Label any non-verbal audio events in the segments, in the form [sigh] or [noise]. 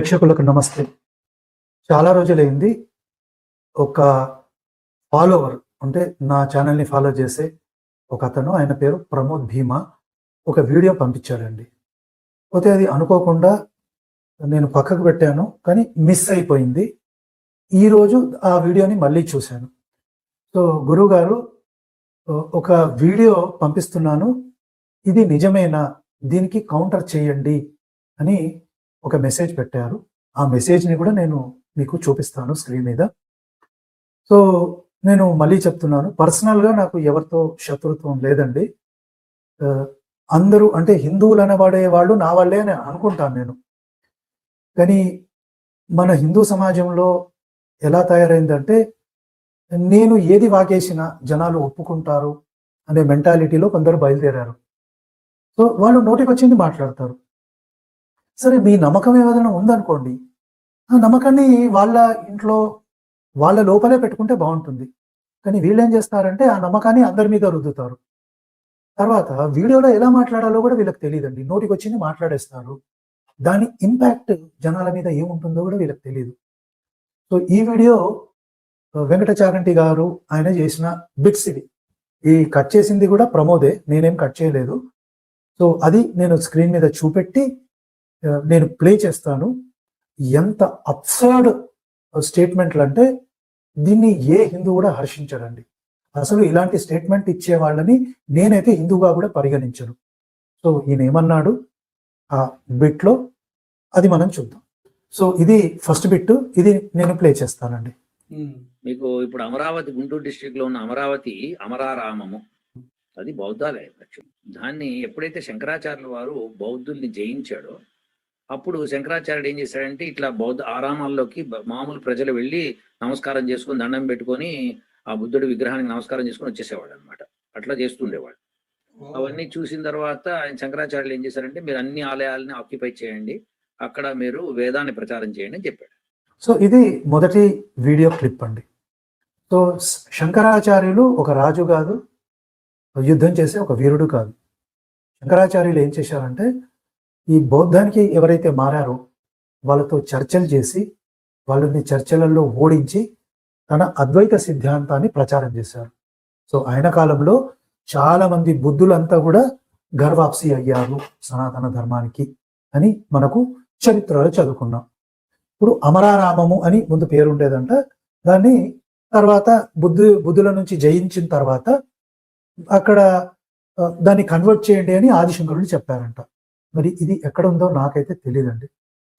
ప్రేక్షకులకు నమస్తే. చాలా రోజులైంది. ఒక ఫాలోవర్ అంటే నా ఛానల్ని ఫాలో చేసే ఒక అతను ఆయన పేరు ప్రమోద్ భీమా ఒక వీడియో పంపించాడండి. పోతే అది అనుకోకుండా నేను పక్కకు పెట్టాను కానీ మిస్ అయిపోయింది. ఈరోజు ఆ వీడియోని మళ్ళీ చూశాను. సో గురువుగారు ఒక వీడియో పంపిస్తున్నాను. ఇది నిజమేనా? దీనికి కౌంటర్ చేయండి అని ఒక మెసేజ్ పెట్టారు. ఆ మెసేజ్ని కూడా నేను మీకు చూపిస్తాను స్క్రీన్ మీద. సో నేను మళ్ళీ చెప్తున్నాను. పర్సనల్గా నాకు ఎవరితో శత్రుత్వం లేదండి. అందరూ అంటే హిందువులు అనబడే వాళ్ళు నా వాళ్ళే అని అనుకుంటాను నేను. కానీ మన హిందూ సమాజంలో ఎలా తయారైందంటే నేను ఏది వాగేసినా జనాలు ఒప్పుకుంటారు అనే మెంటాలిటీలో కొందరు బయలుదేరారు. సో వాళ్ళు నోటికి వచ్చింది మాట్లాడతారు. సరే మీ నమ్మకం ఏదైనా ఉందనుకోండి. ఆ నమ్మకాన్ని వాళ్ళ ఇంట్లో వాళ్ళ లోపలే పెట్టుకుంటే బాగుంటుంది. కానీ వీళ్ళు ఏం చేస్తారంటే ఆ నమ్మకాన్ని అందరి మీద రుద్దుతారు. తర్వాత వీడియోలో ఎలా మాట్లాడాలో కూడా వీళ్ళకి తెలియదండి. నోటికి వచ్చింది మాట్లాడేస్తారు. దాని ఇంపాక్ట్ జనాల మీద ఏముంటుందో కూడా వీళ్ళకి తెలియదు సో ఈ వీడియో వెంకట చాగంటి గారు ఆయన చేసిన బిట్స్ ఇది ఈ కట్ చేసింది కూడా ప్రమోదే. నేనేం కట్ చేయలేదు. సో అది నేను స్క్రీన్ మీద చూపెట్టి నేను ప్లే చేస్తాను. ఎంత అప్సర్డ్ స్టేట్మెంట్లు అంటే దీన్ని ఏ హిందూ కూడా హర్షించడండి. అసలు ఇలాంటి స్టేట్మెంట్ ఇచ్చే వాళ్ళని నేనైతే హిందూగా కూడా పరిగణించను. సో ఈయన ఏమన్నాడు ఆ బిట్లో అది మనం చూద్దాం. సో ఇది ఫస్ట్ బిట్ ఇది నేను ప్లే చేస్తానండి. మీకు ఇప్పుడు అమరావతి గుంటూరు డిస్ట్రిక్ట్లో ఉన్న అమరావతి అమరారామము అది బౌద్ధాలయం దాన్ని ఎప్పుడైతే శంకరాచార్యుల వారు బౌద్ధుల్ని జయించాడో అప్పుడు శంకరాచార్యుడు ఏం చేశాడంటే ఇట్లా బౌద్ధ ఆరామాల్లోకి మామూలు ప్రజలు వెళ్ళి నమస్కారం చేసుకొని దండం పెట్టుకొని ఆ బుద్ధుడి విగ్రహానికి నమస్కారం చేసుకొని వచ్చేసేవాడు అనమాట అట్లా చేస్తుండేవాడు అవన్నీ చూసిన తర్వాత ఆయన శంకరాచార్యులు ఏం చేశారంటే మీరు అన్ని ఆలయాలని ఆక్యుపై చేయండి అక్కడ మీరు వేదాన్ని ప్రచారం చేయండి అని చెప్పాడు. సో ఇది మొదటి వీడియో క్లిప్ అండి. సో శంకరాచార్యులు ఒక రాజు కాదు యుద్ధం చేసే ఒక వీరుడు కాదు. శంకరాచార్యులు ఏం చేశారంటే ఈ బౌద్ధానికి ఎవరైతే మారారో వాళ్ళతో చర్చలు చేసి వాళ్ళని చర్చలలో ఓడించి తన అద్వైత సిద్ధాంతాన్ని ప్రచారం చేశారు. సో ఆయన కాలంలో చాలా మంది బుద్ధులంతా కూడా గర్వాప్సి అయ్యారు సనాతన ధర్మానికి అని మనకు చరిత్రలో చదువుకున్నాం. ఇప్పుడు అమరారామము అని ముందు పేరు ఉండేదంట దాన్ని తర్వాత బుద్ధు బుద్ధుల నుంచి జయించిన తర్వాత అక్కడ దాన్ని కన్వర్ట్ చేయండి అని ఆదిశంకరులు చెప్పారంట. మరి ఇది ఎక్కడ ఉందో నాకైతే తెలియదండి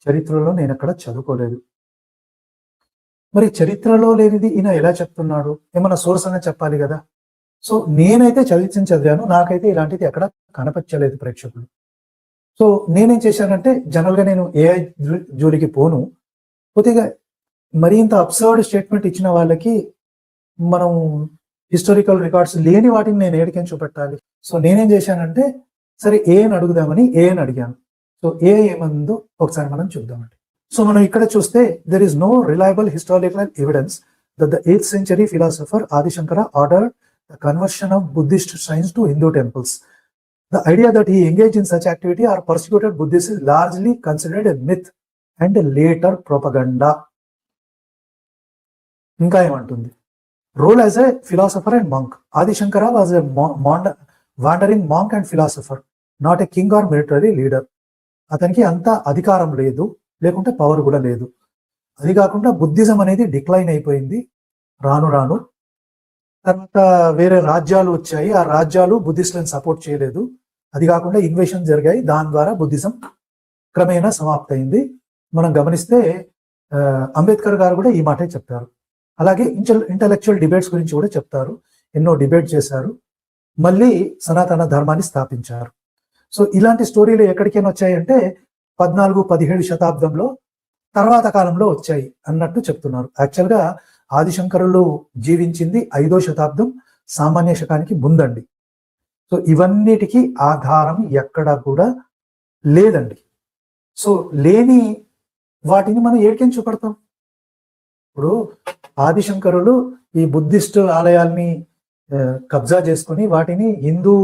చరిత్రలో నేను ఎక్కడ చదువుకోలేదు. మరి చరిత్రలో లేనిది ఈయన ఎలా చెప్తున్నాడు? ఏమన్నా సోర్స్ అనే చెప్పాలి కదా. సో నేనైతే చదివించి చదివాను. నాకైతే ఇలాంటిది ఎక్కడ కనపచ్చలేదు ప్రేక్షకులు. సో నేనేం చేశానంటే జనరల్గా నేను ఏఐ జోలికి పోను. కొద్దిగా మరి ఇంత అబ్సర్డ్ స్టేట్మెంట్ ఇచ్చిన వాళ్ళకి మనం హిస్టారికల్ రికార్డ్స్ లేని వాటిని నేను ఏడికని చూపెట్టాలి? సో నేనేం చేశానంటే సరే ఏ అని అడుగుదామని ఏ అని అడిగాను. సో ఏ ఏమందో ఒకసారి మనం చూద్దామండి. సో మనం ఇక్కడ చూస్తే there is no reliable historical evidence that the eighth century philosopher Adi Shankara ordered the conversion of Buddhist shrines to Hindu temples the idea that he engage in such activity or persecuted Buddhists is largely considered a myth and a ఇంకా ఏమంటుంది? Role as a philosopher and monk Adi Shankara was a wandering monk and philosopher not a king or military leader అతనికి అంత అధికారం లేదు లేకుంటే power కూడా లేదు. అది కాకుండా బుద్ధిజం అనేది డిక్లైన్ అయిపోయింది రాను రాను. తర్వాత వేరే రాజ్యాలు వచ్చాయి ఆ రాజ్యాలు బుద్ధిస్టులను సపోర్ట్ చేయలేదు. అది కాకుండా ఇన్వేషన్ జరిగాయి దాని ద్వారా బుద్ధిజం క్రమేణా సమాప్తయింది. మనం గమనిస్తే అంబేద్కర్ గారు కూడా ఈ మాటే చెప్తారు అలాగే ఇంటలెక్చువల్ డిబేట్స్ గురించి కూడా చెప్తారు. ఎన్నో డిబేట్ చేశారు. మళ్ళీ సనాతన ధర్మాన్ని స్థాపించారు. సో ఇలాంటి స్టోరీలు ఎక్కడికైనా వచ్చాయంటే పద్నాలుగు పదిహేడు శతాబ్దంలో తర్వాత కాలంలో వచ్చాయి అన్నట్టు చెప్తున్నారు. యాక్చువల్గా ఆదిశంకరులు జీవించింది ఐదో శతాబ్దం సామాన్య శకానికి ముందండి. సో ఇవన్నిటికీ ఆధారం ఎక్కడ కూడా లేదండి. సో లేని వాటిని మనం ఏడికని చూపెడతాం? ఇప్పుడు ఆదిశంకరులు ఈ బుద్ధిస్ట్ ఆలయాల్ని కబ్జా చేసుకుని వాటిని హిందూ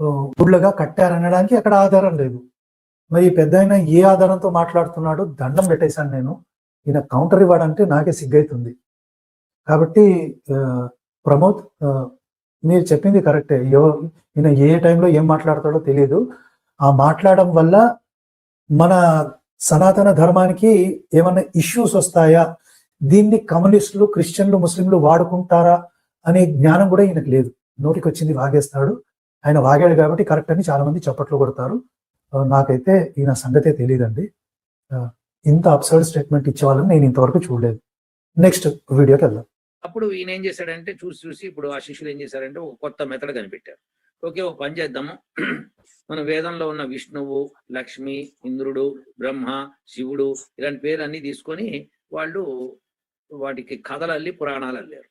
ఆ, గుళ్ళగా కట్టారనడానికి అక్కడ ఆధారం లేదు. మరి పెద్ద ఆయన ఏ ఆధారంతో మాట్లాడుతున్నాడు దండం పెట్టేశాను నేను. ఈయన కౌంటర్ ఇవ్వడంటే నాకే సిగ్గైతుంది. కాబట్టి ప్రమోద్ మీరు చెప్పింది కరెక్టే. ఎవరు ఈయన ఏ టైంలో ఏం మాట్లాడతాడో తెలియదు ఆ మాట్లాడడం వల్ల మన సనాతన ధర్మానికి ఏమైనా ఇష్యూస్ వస్తాయా? దీన్ని కమ్యూనిస్టులు క్రిస్టియన్లు ముస్లింలు వాడుకుంటారా? అనే జ్ఞానం కూడా ఈయనకు లేదు. నోటికి వచ్చింది వాగేస్తాడు. ఆయన వాగాడు కాబట్టి కరెక్ట్ అని చాలా మంది చప్పట్లు కొడతారు. నాకైతే ఈయన సంగతే తెలియదండి ఇంత అబ్సర్డ్ స్టేట్మెంట్ ఇచ్చేవాళ్ళని నేను ఇంతవరకు చూడలేదు. నెక్స్ట్ వీడియోకి వెళ్దాం. అప్పుడు ఈయన ఏం చేశాడంటే చూసి చూసి ఇప్పుడు ఆ శిష్యులు ఏం చేశారంటే ఒక కొత్త మెథడ్ కనిపెట్టారు ఓకే ఒక పని చేద్దాము. [clears throat] మన వేదంలో ఉన్న విష్ణువు లక్ష్మి ఇంద్రుడు బ్రహ్మ శివుడు ఇలాంటి పేర్లన్నీ తీసుకొని వాళ్ళు వాటికి కథలు అల్లి పురాణాలు అల్లారు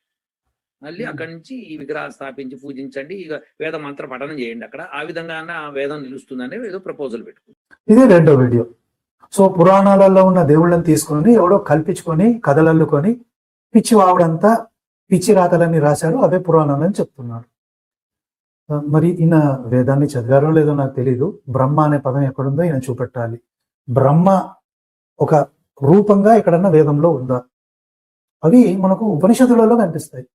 అల్లి అక్కడి నుంచి ఈ విగ్రహాలు స్థాపించి పూజించండి. ఇక వేద మంత్ర పఠనం చేయండి అక్కడ. ఆ విధంగా ఆ వేదం నిలుస్తుందని ఏదో ప్రపోజల్ పెట్టుకుంది. ఇది రెండో వీడియో. సో పురాణాలలో ఉన్న దేవుళ్ళని తీసుకొని ఎవడో కల్పించుకొని కథలల్లుకొని పిచ్చి వావుడంతా పిచ్చి రాతలన్నీ రాశారు. అవే పురాణాలని చెప్తున్నాడు మరి ఈయన వేదాన్ని చదివారో లేదో నాకు తెలియదు బ్రహ్మ అనే పదం ఎక్కడుందో ఈయన చూపెట్టాలి. బ్రహ్మ ఒక రూపంగా ఎక్కడన్నా వేదంలో ఉందా? అవి మనకు ఉపనిషత్తులలో కనిపిస్తాయి.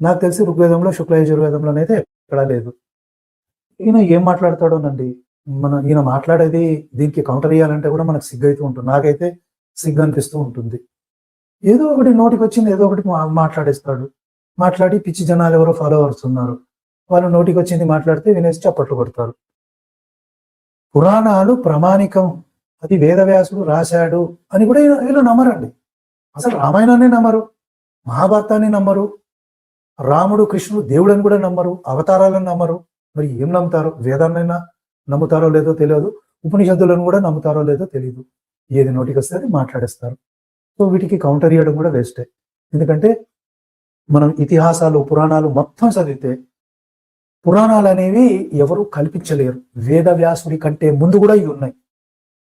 నాకు తెలిసి ఋగ్వేదంలో శుక్లయజుర్వేదంలో అయితే ఎక్కడా లేదు. ఈయన ఏం మాట్లాడతాడోనండి? మన ఈయన మాట్లాడేది దీనికి కౌంటర్ ఇవ్వాలంటే కూడా మనకు సిగ్గు అయితే ఉంటుంది. నాకైతే సిగ్గు అనిపిస్తూ ఉంటుంది. ఏదో ఒకటి నోటికి వచ్చింది ఏదో ఒకటి మా- మాట్లాడేస్తాడు. మాట్లాడి పిచ్చి జనాలు ఎవరో ఫాలోవర్స్ ఉన్నారు. వాళ్ళు నోటికి వచ్చింది మాట్లాడితే వినేసి చప్పట్లు కొడతారు. పురాణాలు ప్రామాణికం. అది వేదవ్యాసుడు రాశాడు అని కూడా వీళ్ళు- వీళ్ళు నమ్మరండి. అసలు రామాయణాన్ని నమ్మరు. మహాభారతాన్ని నమ్మరు. రాముడు కృష్ణుడు దేవుడని కూడా నమ్మరు అవతారాలను నమ్మరు. మరి ఏం నమ్ముతారు వేదాన్నైనా నమ్ముతారో లేదో తెలియదు ఉపనిషత్తులను కూడా నమ్ముతారో లేదో తెలియదు. ఏది నోటికి వస్తే అది మాట్లాడేస్తారు. సో వీటికి కౌంటర్ ఇవ్వడం కూడా వేస్టే ఎందుకంటే మనం ఇతిహాసాలు పురాణాలు మొత్తం చదివితే పురాణాలు అనేవి ఎవరు కల్పించలేరు. వేద వ్యాసుడి కంటే ముందు కూడా ఇవి ఉన్నాయి.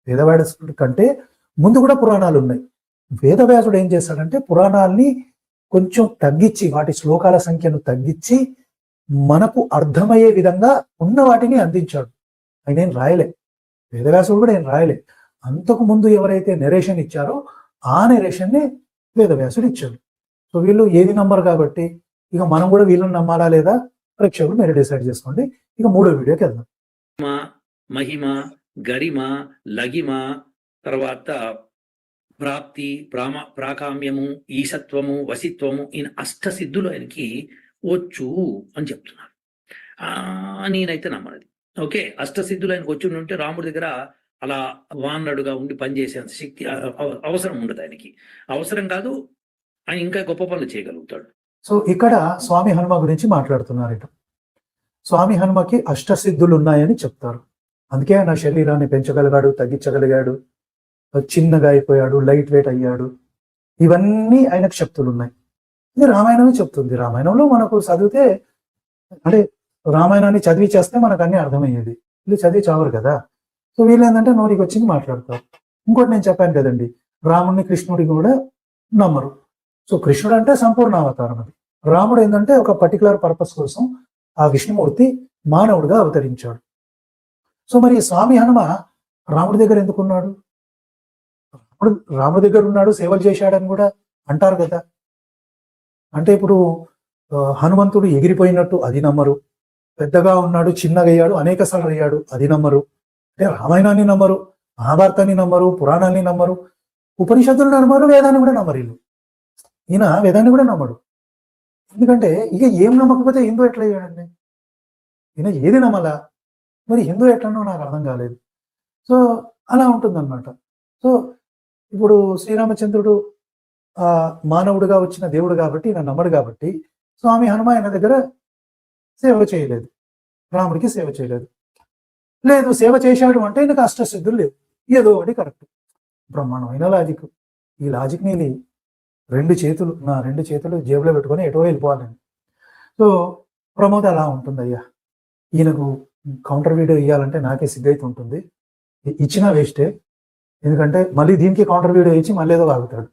వేదవ్యాసుడి కంటే ముందు కూడా పురాణాలు ఉన్నాయి. వేదవ్యాసుడు ఏం చేశాడంటే పురాణాల్ని కొంచెం తగ్గించి వాటి శ్లోకాల సంఖ్యను తగ్గించి మనకు అర్థమయ్యే విధంగా ఉన్న వాటిని అందించాడు. ఆయన ఏం రాయలే. వేదవ్యాసుడు కూడా ఏం రాయలే. అంతకు ముందు ఎవరైతే నెరేషన్ ఇచ్చారో ఆ నెరేషన్ని వేదవ్యాసుడు ఇచ్చాడు. సో వీళ్ళు ఏది నంబర్ కాబట్టి ఇక మనం కూడా వీళ్ళని నమ్మాలా లేదా? ప్రేక్షకులు మీరు డిసైడ్ చేసుకోండి. ఇక మూడో వీడియోకి వెళ్దాం. మహిమ గరిమ లగిమ తర్వాత ప్రాప్తి ప్రామ ప్రాకామ్యము ఈశత్వము వసిత్వము ఈయన అష్టసిద్ధులు ఆయనకి వచ్చు అని చెప్తున్నారు. ఆ, నేనైతే నమ్మనది. ఓకే అష్టసిద్ధులు ఆయనకు వచ్చి ఉంటే రాముడి దగ్గర అలా వానరుడుగా ఉండి పనిచేసేంత శక్తి అవసరం ఉండదు ఆయనకి. అవసరం కాదు ఆయన ఇంకా గొప్ప పనులు చేయగలుగుతాడు. సో ఇక్కడ స్వామి హనుమ గురించి మాట్లాడుతున్నారు ఇటు స్వామి హనుమకి అష్టసిద్ధులు ఉన్నాయని చెప్తారు. అందుకే నా శరీరాన్ని పెంచగలిగాడు తగ్గించగలిగాడు. చిన్నగా అయిపోయాడు లైట్ వెయిట్ అయ్యాడు. ఇవన్నీ ఆయనకు శక్తులు ఉన్నాయి ఇది రామాయణమే చెప్తుంది. రామాయణంలో మనకు చదివితే అంటే రామాయణాన్ని చదివి చేస్తే మనకు అన్ని అర్థమయ్యేది. వీళ్ళు చదివి చావరు కదా. సో వీళ్ళు ఏంటంటే నోటికి వచ్చింది మాట్లాడతారు. ఇంకోటి నేను చెప్పాను కదండి రాముడిని కృష్ణుడి కూడా నమ్మరు. సో కృష్ణుడు అంటే సంపూర్ణ అవతారం అది. రాముడు ఏంటంటే ఒక పర్టికులర్ పర్పస్ కోసం ఆ విష్ణుమూర్తి మానవుడిగా అవతరించాడు. సో మరి స్వామి హనుమ రాముడి దగ్గర ఎందుకున్నాడు? ఇప్పుడు రాము దగ్గర ఉన్నాడు సేవలు చేశాడని కూడా అంటారు కదా. అంటే ఇప్పుడు హనుమంతుడు ఎగిరిపోయినట్టు అది నమ్మరు. పెద్దగా ఉన్నాడు చిన్నగా అయ్యాడు అనేక సార్లు అయ్యాడు అది నమ్మరు. అంటే రామాయణాన్ని నమ్మరు మహాభారతాన్ని నమ్మరు పురాణాన్ని నమ్మరు. ఉపనిషత్తులు నమ్మరు వేదాన్ని కూడా నమ్మరు వీళ్ళు. ఈయన వేదాన్ని కూడా నమ్మడు. ఎందుకంటే ఇక ఏం నమ్మకపోతే హిందూ ఎట్లా అయ్యాడండి? ఈయన ఏది నమ్మలా? మరి హిందూ ఎట్లనో నాకు అర్థం కాలేదు. సో అలా ఉంటుందన్నమాట. సో ఇప్పుడు శ్రీరామచంద్రుడు ఆ మానవుడిగా వచ్చిన దేవుడు కాబట్టి ఈయన నమ్మడు కాబట్టి స్వామి హనుమాయన దగ్గర సేవ చేయలేదు. రాముడికి సేవ చేయలేదు. లేదు సేవ చేశాడు అంటే ఈయనకు అష్టసిద్ధులు లేవు. ఏదో ఒకటి కరెక్ట్. బ్రహ్మాండమైన లాజిక్. ఈ లాజిక్ నీది రెండు చేతులు నా రెండు చేతులు జేబులో పెట్టుకొని ఎటో వెళ్ళిపోవాలని సో ప్రమోద్ అలా ఉంటుంది అయ్యా ఈయనకు కౌంటర్ వీడియో ఇవ్వాలంటే నాకే సిగ్గైతే ఉంటుంది ఇచ్చినా వేస్టే ఎందుకంటే మళ్ళీ దీనికి కౌంటర్ వీడియో ఇచ్చి మళ్ళీ ఏదో ఆగుతాడు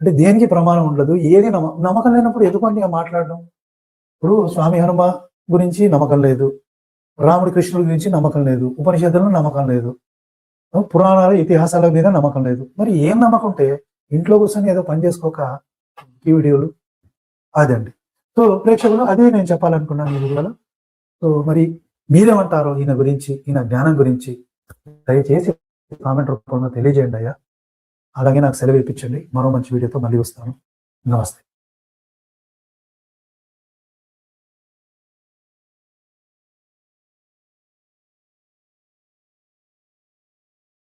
అంటే దేనికి ప్రమాణం ఉండదు ఏది నమ్మ నమ్మకం లేనప్పుడు ఎందుకంటే మాట్లాడడం? ఇప్పుడు స్వామి హనుమ గురించి నమ్మకం లేదు రాముడి కృష్ణుడి గురించి నమ్మకం లేదు ఉపనిషత్తులను నమ్మకం లేదు పురాణాల ఇతిహాసాల మీద నమ్మకం లేదు. మరి ఏం నమ్మకం ఉంటే ఇంట్లో కూర్చొని ఏదో పని చేసుకోక ఈ వీడియోలు? అదండి. సో ప్రేక్షకులు అదే నేను చెప్పాలనుకున్నాను ఈ వీడియోలో సో మరి మీరేమంటారో ఈయన గురించి ఈయన జ్ఞానం గురించి దయచేసి కామెంట్ రూపంలో తెలియజేయండి అయ్యా. అలాగే నాకు సెలవు ఇప్పించండి. మరో మంచి వీడియోతో మళ్ళీ వస్తాను. నమస్తే.